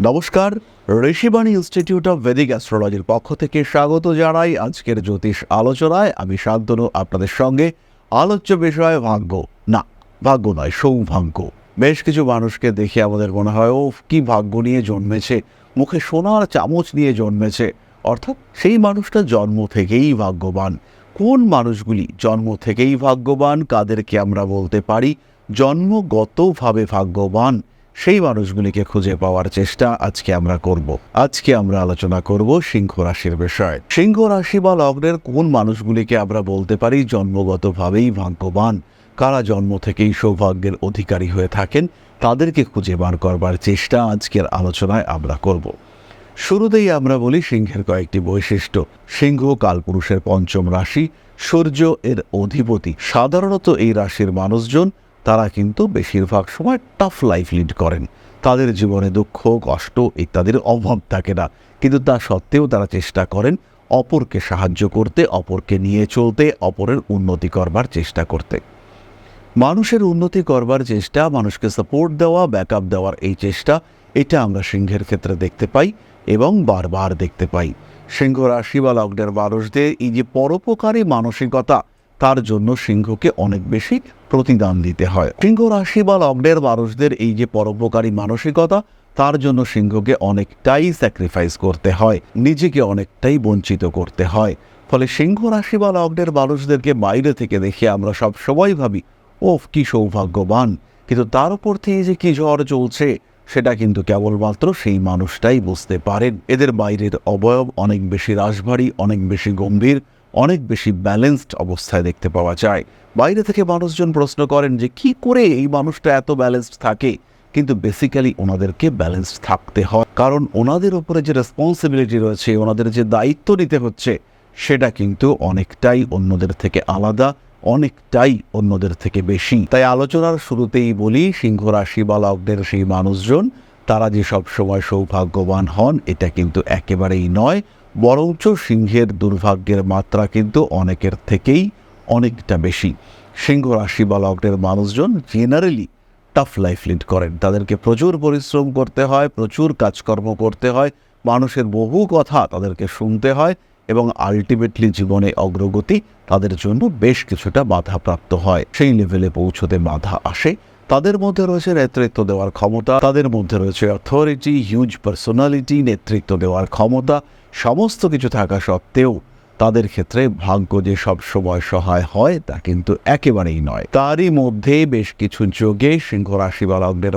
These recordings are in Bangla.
নমস্কার, ঋষিবাণী ইনস্টিটিউট অফ ভেদিক অ্যাস্ট্রোলজির পক্ষ থেকে স্বাগত জানাই আজকের জ্যোতিষ আলোচনায়। আমি শান্তনু, আপনাদের সঙ্গে আলোচ্য বিষয় ভাগ্য। না, ভাগ্য নয়, সৌভাগ্য। বেশ কিছু মানুষকে দেখে আমাদের মনে হয় ও কি ভাগ্য নিয়ে জন্মেছে? মুখে সোনার চামচ নিয়ে জন্মেছে। অর্থাৎ সেই মানুষটা জন্ম থেকেই ভাগ্যবান। কোন মানুষগুলি জন্ম থেকেই ভাগ্যবান, কাদেরকে আমরা বলতে পারি, জন্মগতভাবে ভাগ্যবান? সেই মানুষগুলিকে খুঁজে পাওয়ার চেষ্টা আজকে আমরা করব। আজকে আমরা আলোচনা করব সিংহ রাশির বিষয়। সিংহ রাশি বা লগ্নের কোন মানুষগুলিকে আমরা বলতে পারি জন্মগতভাবেই ভাগ্যবান? কারা জন্ম থেকেই সৌভাগ্যের অধিকারী হয়ে থাকেন? তাদেরকে খুঁজে বার করবার চেষ্টা আজকের আলোচনায় আমরা করব। শুরুতেই আমরা বলি সিংহের কয়েকটি বৈশিষ্ট্য। সিংহ কালপুরুষের পঞ্চম রাশি, সূর্য এর অধিপতি। সাধারণত এই রাশির মানুষজন তারা কিন্তু বেশিরভাগ সময় টাফ লাইফ লিড করেন। তাদের জীবনে দুঃখ, কষ্ট ইত্যাদির অভাব থাকে না। কিন্তু তা সত্ত্বেও তারা চেষ্টা করেন অপরকে সাহায্য করতে, অপরকে নিয়ে চলতে, অপরের উন্নতি করবার চেষ্টা করতে। মানুষের উন্নতি করবার চেষ্টা, মানুষকে সাপোর্ট দেওয়া ব্যাকআপ দেওয়ার এই চেষ্টা, এটা আমরা সিংহের ক্ষেত্রে দেখতে পাই এবং বারবার দেখতে পাই। সিংহ রাশি বা লগ্নের মানুষদের এই যে পরোপকারী মানসিকতা, তার জন্য সিংহকে অনেক বেশি প্রতিদান দিতে হয়। সিংহ রাশি বা লগ্নের মানুষদের এই যে পরোপকারী মানসিকতা, তার জন্য সিংহকে অনেকটাই স্যাক্রিফাইস করতে হয়, নিজেকে অনেকটাই বঞ্চিত করতে হয়। ফলে সিংহ রাশি বা লগ্নের মানুষদেরকে বাইরে থেকে দেখে আমরা সব সময় ভাবি, ওফ, কি সৌভাগ্যবান। কিন্তু তার উপর থেকে যে কি ঝড় চলছে, সেটা কিন্তু কেবলমাত্র সেই মানুষটাই বুঝতে পারেন। এদের বাইরের অবয়ব অনেক বেশি রাশভারী, অনেক বেশি গম্ভীর। অনেক বেশি ব্যালেন্সড অবস্থায় দেখতে পাওয়া যায়। বাইরে থেকে মানুষজন প্রশ্ন করেন যে, কি করে এই মানুষটা এত ব্যালেন্সড থাকে? কিন্তু বেসিক্যালি ওনাদেরকে ব্যালেন্সড থাকতে হয়। কারণ ওনাদের উপরে যে রেসপন্সিবিলিটি রয়েছে, ওনাদের যে দায়িত্ব নিতে হচ্ছে, সেটা কিন্তু অনেকটাই অন্যদের থেকে আলাদা, অনেকটাই অন্যদের থেকে বেশি। তাই আলোচনার শুরুতেই বলি, সিংহ রাশি বা লগ্নের সেই মানুষজন, তারা যে সব সময় সৌভাগ্যবান হন, এটা কিন্তু একেবারেই নয়। বরঞ্চ সিংহের দুর্ভাগ্যের মাত্রা কিন্তু অনেকের থেকেই অনেকটা বেশি। সিংহ রাশি বা লগ্নের মানুষজন জেনারেলি টাফ লাইফ লিড করেন। তাদেরকে প্রচুর পরিশ্রম করতে হয়, প্রচুর কাজকর্ম করতে হয়, মানুষের বহু কথা তাদেরকে শুনতে হয় এবং আলটিমেটলি জীবনে অগ্রগতি তাদের জন্য বেশ কিছুটা বাধাপ্রাপ্ত হয়। সেই লেভেলে পৌঁছতে বাধা আসে। তাদের মধ্যে রয়েছে নেতৃত্ব দেওয়ার ক্ষমতা, তাদের মধ্যে রয়েছে অথরিটি হিউজ পার্সোনালিটি নেতৃত্ব দেওয়ার ক্ষমতা সমস্ত কিছু থাকা সত্ত্বেও তাদের ক্ষেত্রে ভাগ্য যে সব সময় সহায় হয়, তা কিন্তু একেবারেই নয়। তারই মধ্যে বেশ কিছু যোগে সিংহ রাশি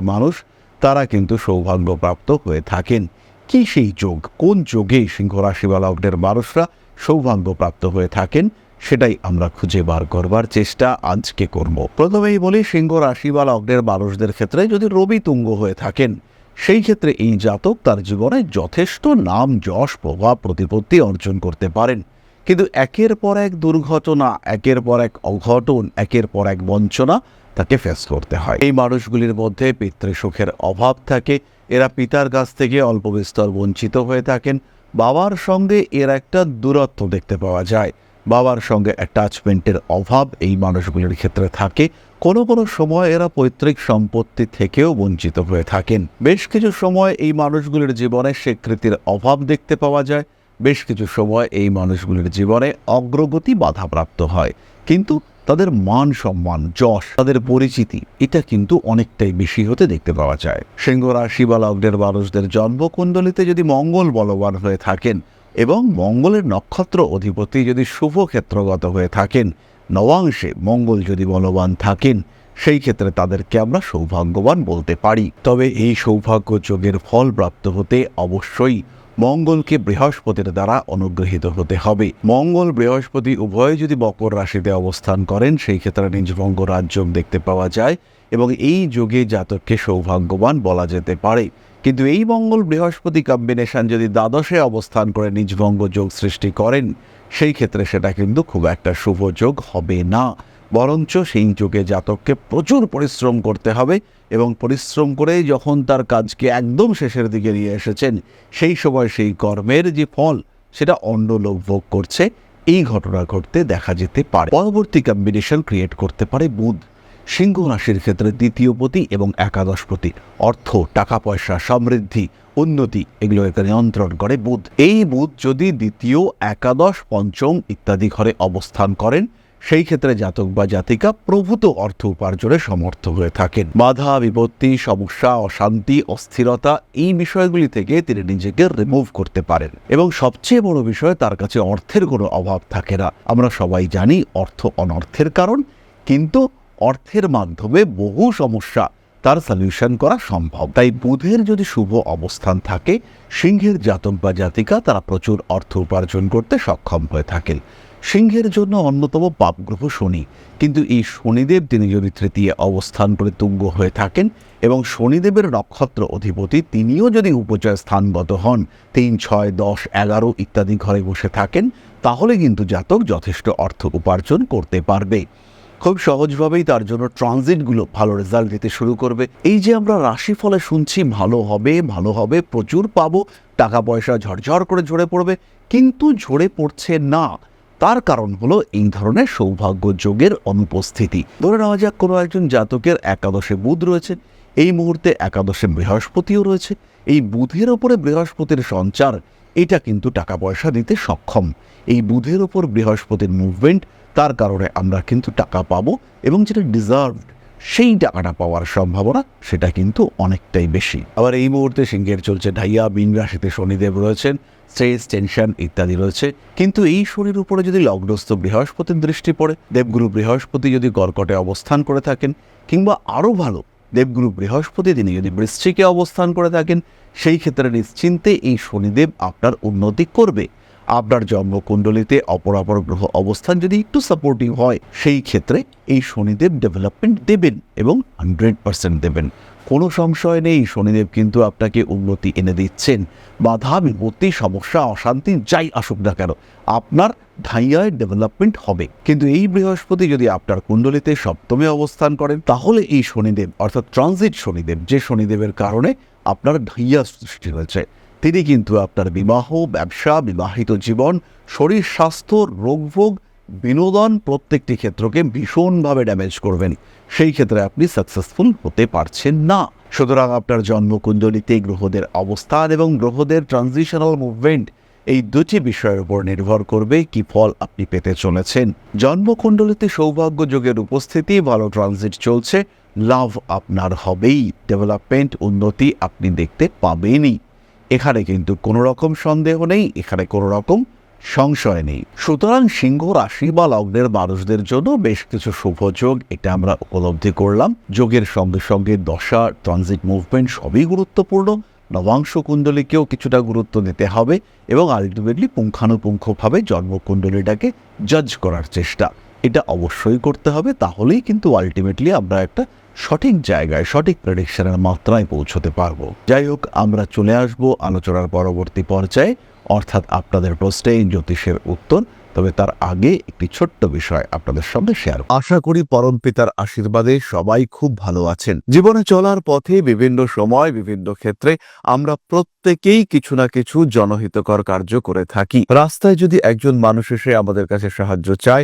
মানুষ, তারা কিন্তু সৌভাগ্যপ্রাপ্ত হয়ে থাকেন। কি সেই যোগ? কোন যোগে সিংহ রাশি বা লগ্নের মানুষরা সৌভাগ্যপ্রাপ্ত হয়ে থাকেন, সেটাই আমরা খুঁজে বার করবার চেষ্টা আজকে করব। প্রথমেই বলি, সিংহ রাশি বা লগ্নের মানুষদের ক্ষেত্রে যদি রবি তুঙ্গ হয়ে থাকেন সেই ক্ষেত্রে এই জাতক তার জীবনে যথেষ্ট নাম, যশ, প্রভাব, প্রতিপত্তি অর্জন করতে পারেন। কিন্তু একের পর এক দুর্ঘটনা, একের পর এক অঘটন, একের পর এক বঞ্চনা তাকে ফেস করতে হয়। এই মানুষগুলির মধ্যে পিতৃসুখের অভাব থাকে। এরা পিতার কাছ থেকে অল্প বিস্তর বঞ্চিত হয়ে থাকেন। বাবার সঙ্গে এর একটা দূরত্ব দেখতে পাওয়া যায়। বাবার সঙ্গে অ্যাটাচমেন্টের অভাব এই মানুষগুলির ক্ষেত্রে থাকে। কোনো কোনো সময় এরা পৈতৃক সম্পত্তি থেকেও বঞ্চিত হয়ে থাকেন। বেশ কিছু সময় এই মানুষগুলির জীবনে স্বীকৃতির অভাব দেখতে পাওয়া যায়। বেশ কিছু সময় এই মানুষগুলির জীবনে অগ্রগতি বাধাপ্রাপ্ত হয়। কিন্তু তাদের মান সম্মান, যশ, তাদের পরিচিতি, এটা কিন্তু অনেকটাই বেশি হতে দেখতে পাওয়া যায়। সিংহ রাশি বা লগ্নের মানুষদের জন্মকুণ্ডলিতে যদি মঙ্গল বলবান হয়ে থাকেন এবং মঙ্গলের নক্ষত্র অধিপতি যদি শুভ ক্ষেত্রগত হয়ে থাকেন নবাংশে মঙ্গল যদি বলবান থাকেন, সেই ক্ষেত্রে তাদেরকে আমরা সৌভাগ্যবান বলতে পারি। তবে এই সৌভাগ্য যোগের ফল প্রাপ্ত হতে অবশ্যই মঙ্গলকে বৃহস্পতির দ্বারা অনুগ্রহীত হতে হবে। মঙ্গল, বৃহস্পতি উভয়ে যদি মকর রাশিতে অবস্থান করেন, সেই ক্ষেত্রে নিজভঙ্গ রাজযোগ দেখতে পাওয়া যায় এবং এই যোগে জাতককে সৌভাগ্যবান বলা যেতে পারে। কিন্তু এই মঙ্গল, বৃহস্পতি কম্বিনেশন যদি দ্বাদশে অবস্থান করে নিজভঙ্গ যোগ সৃষ্টি করেন, সেই ক্ষেত্রে সেটা কিন্তু খুব একটা শুভ যোগ হবে না। বরঞ্চ সেই যুগে জাতককে প্রচুর পরিশ্রম করতে হবে এবং পরিশ্রম করে যখন তার কাজকে একদম শেষের দিকে নিয়ে এসেছেন, সেই সময় সেই কর্মের যে ফল, সেটা অন্য লোক ভোগ করছে, এই ঘটনা ঘটতে দেখা যেতে পারে। পরবর্তী কম্বিনেশন ক্রিয়েট করতে পারে বুধ। সিংহ রাশির ক্ষেত্রে দ্বিতীয় পতি এবং একাদশ পতি। অর্থ, টাকা পয়সা, সমৃদ্ধি, উন্নতি এগুলোকে নিয়ন্ত্রণ করে বুধ। এই বুধ যদি দ্বিতীয়, একাদশ, পঞ্চম ইত্যাদি ঘরে অবস্থান করেন সেই ক্ষেত্রে জাতক বা জাতিকা প্রভূত অর্থ উপার্জনে সমর্থ হয়ে থাকেন। বাধা, বিপত্তি, সমস্যা, অশান্তি, অস্থিরতা এই বিষয়গুলি থেকে তিনি নিজেকে রিমুভ করতে পারেন এবং সবচেয়ে বড় বিষয় তার কাছে অর্থের কোনো অভাব থাকে না। আমরা সবাই জানি অর্থ অনর্থের কারণ, কিন্তু অর্থের মাধ্যমে বহু সমস্যা তার সলিউশন করা সম্ভব। তাই বুধের যদি শুভ অবস্থান থাকে, সিংহের জাতক বা জাতিকা তারা প্রচুর অর্থ উপার্জন করতে সক্ষম হয়ে থাকেন। সিংহের জন্য অন্যতম পাপগ্রহ শনি। কিন্তু এই শনিদেব তিনি যদি তৃতীয় অবস্থান করে তুঙ্গ হয়ে থাকেন এবং শনিদেবের নক্ষত্র অধিপতি তিনিও যদি উপচয় স্থানগত হন, তিন, ছয়, দশ, এগারো ইত্যাদি ঘরে বসে থাকেন, তাহলে কিন্তু জাতক যথেষ্ট অর্থ উপার্জন করতে পারবে। খুব সহজভাবেই তার জন্য ট্রানজিটগুলো ভালো রেজাল্ট দিতে শুরু করবে। এই যে আমরা রাশিফলে শুনছি, ভালো হবে ভালো হবে, প্রচুর পাবো, টাকা পয়সা ঝরঝর করে ঝরে পড়বে, কিন্তু ঝরে পড়ছে না। তার কারণ হলো এই ধরনের সৌভাগ্য যোগের অনুপস্থিতি। ধরে নেওয়া যাক কোনো একজন জাতকের একাদশে বুধ রয়েছে, এই মুহূর্তে একাদশে বৃহস্পতিও রয়েছে, এই বুধের ওপরে বৃহস্পতির সঞ্চার, এটা কিন্তু টাকা পয়সা দিতে সক্ষম। এই বুধের ওপর বৃহস্পতির মুভমেন্ট তার কারণে আমরা কিন্তু টাকা পাবো এবং যেটা ডিজার্ভড সেই টাকাটা পাওয়ার সম্ভাবনা, সেটা কিন্তু অনেকটাই বেশি। আবার এই মুহূর্তে সিংহের চলছে ঢাইয়া বিন রাশিতে শনিদেব রয়েছেন, স্ট্রেস, টেনশন ইত্যাদি রয়েছে। কিন্তু এই শনির উপরে যদি লগ্নস্থ বৃহস্পতির দৃষ্টি পড়ে, দেবগুরু বৃহস্পতি যদি কর্কটে অবস্থান করে থাকেন, কিংবা আরও ভালো, দেবগুরু বৃহস্পতি তিনি যদি বৃশ্চিকে অবস্থান করে থাকেন, সেই ক্ষেত্রে নিশ্চিন্তে এই শনিদেব আপনার উন্নতি করবে। আপনার জন্মকুণ্ডলিতে অপর অপর গ্রহ অবস্থান যদি একটু সাপোর্টিভ হয়, সেই ক্ষেত্রে এই শনিদেব ডেভেলপমেন্ট দেবেন এবং হান্ড্রেড পার্সেন্ট দেবেন। কোনো সংশয় নেই, শনিদেব কিন্তু আপনাকে উন্নতি এনে দিচ্ছেন। বাধা, বিপত্তি, সমস্যা, অশান্তি, যাই আসুক না কেন, আপনার ঢাইয়ায় ডেভেলপমেন্ট হবে। কিন্তু এই বৃহস্পতি যদি আপনার কুণ্ডলিতে সপ্তমে অবস্থান করেন, তাহলে এই শনিদেব, অর্থাৎ ট্রানজিট শনিদেব, যে শনিদেবের কারণে আপনার ঢাইয়া সৃষ্টি হয়েছে। তিনি কিন্তু আপনার বিবাহ, ব্যবসা, বিবাহিত জীবন, শরীর স্বাস্থ্য, রোগভোগ, বিনোদন প্রত্যেকটি ক্ষেত্রকে ভীষণভাবে ড্যামেজ করবেন। সেই ক্ষেত্রে আপনি সাকসেসফুল হতে পারছেন না। সুতরাং আপনার জন্মকুণ্ডলিতে গ্রহদের অবস্থান এবং গ্রহদের ট্রানজিশনাল মুভমেন্ট এই দুটি বিষয়ের উপর নির্ভর করবে কি ফল আপনি পেতে চলেছেন। জন্মকুণ্ডলিতে সৌভাগ্য যোগের উপস্থিতি, ভালো ট্রানজিট চলছে, লাভ আপনার হবেই। ডেভেলপমেন্ট উন্নতি আপনি দেখতে পাবেনই। এখানে কিন্তু কোনো রকম সন্দেহ নেই, এখানে কোনো রকম সংশয় নেই। সুতরাং সিংহ রাশি বা লগ্নের মানুষদের জন্য বেশ কিছু শুভ যোগ, এটা আমরা উপলব্ধি করলাম। যোগের সঙ্গে সঙ্গে দশা ট্রানজিট মুভমেন্ট সবই গুরুত্বপূর্ণ। নবাংশ কুণ্ডলীকেও কিছুটা গুরুত্ব দিতে হবে এবং আলটিমেটলি পুঙ্খানুপুঙ্খভাবে জন্মকুণ্ডলীটাকে জাজ করার চেষ্টা। এটা অবশ্যই করতে হবে, তাহলেই কিন্তু আলটিমেটলি আমরা একটা সঠিক জায়গায় সঠিক প্রেডিকশনের মাত্রায় পৌঁছতে পারব। যাই হোক, আমরা চলে আসব আলোচনার পরবর্তী পর্যায়ে। অর্থাৎ আপনাদের প্রশ্নে জ্যোতিষের উত্তর, তবে তার আগে একটি ছোট্ট বিষয় আপনাদের সঙ্গে শেয়ার আশা করি পরম পিতার আশীর্বাদে সবাই খুব ভালো আছেন। জীবনে চলার পথে বিভিন্ন সময়, বিভিন্ন ক্ষেত্রে আমরা প্রত্যেকেই কিছু না কিছু জনহিতকর কার্য করে থাকি। রাস্তায় যদি একজন মানুষ এসে আমাদের কাছে সাহায্য চায়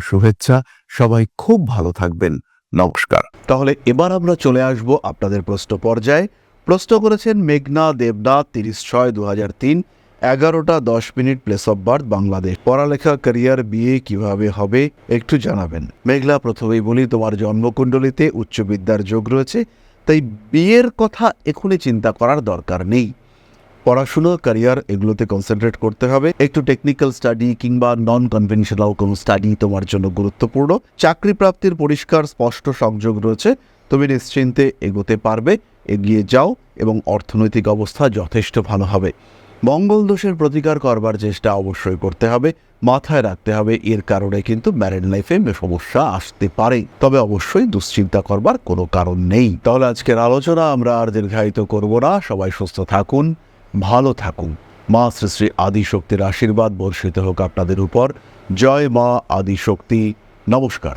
শুভেচ্ছা। সবাই খুব ভালো থাকবেন। নমস্কার। তাহলে এবার আমরা চলে আসব আপনাদের প্রশ্ন পর্যায়ে। প্রশ্ন করেছেন মেঘনা দেবনাথ, তিরিশ ছয় দু হাজার তিন, এগারোটা দশ minute place of birth, Bangladesh. পড়ালেখা, ক্যারিয়ার বিয়ে কীভাবে হবে, একটু জানাবেন। মেঘলা, প্রথমেই বলি, তোমার জন্মকুণ্ডলিতে উচ্চ বিদ্যার যোগ রয়েছে, তাই বিয়ের কথা এখনই চিন্তা করার দরকার নেই। পড়াশুনো ক্যারিয়ার এগুলোতে কনসেন্ট্রেট করতে হবে। একটু টেকনিক্যাল স্টাডি কিংবা নন কনভেনশনাল কোনো স্টাডি তোমার জন্য গুরুত্বপূর্ণ। চাকরি প্রাপ্তির পরিষ্কার, স্পষ্ট সংযোগ রয়েছে। তুমি নিশ্চিন্তে এগোতে পারবে, এগিয়ে যাও এবং অর্থনৈতিক অবস্থা যথেষ্ট ভালো হবে। মঙ্গল দোষের প্রতিকার করবার চেষ্টা অবশ্যই করতে হবে। মাথায় রাখতে হবে, এর কারণে কিন্তু ম্যারেড লাইফে সমস্যা আসতে পারে। তবে অবশ্যই দুশ্চিন্তা করবার কোনো কারণ নেই। তাহলে আজকের আলোচনা আমরা আর দীর্ঘায়িত করব না। সবাই সুস্থ থাকুন। ভালো থাকুন। মা শ্রী শ্রী আদিশক্তির আশীর্বাদ বর্ষিত হোক আপনাদের উপর। জয় মা আদিশক্তি। নমস্কার।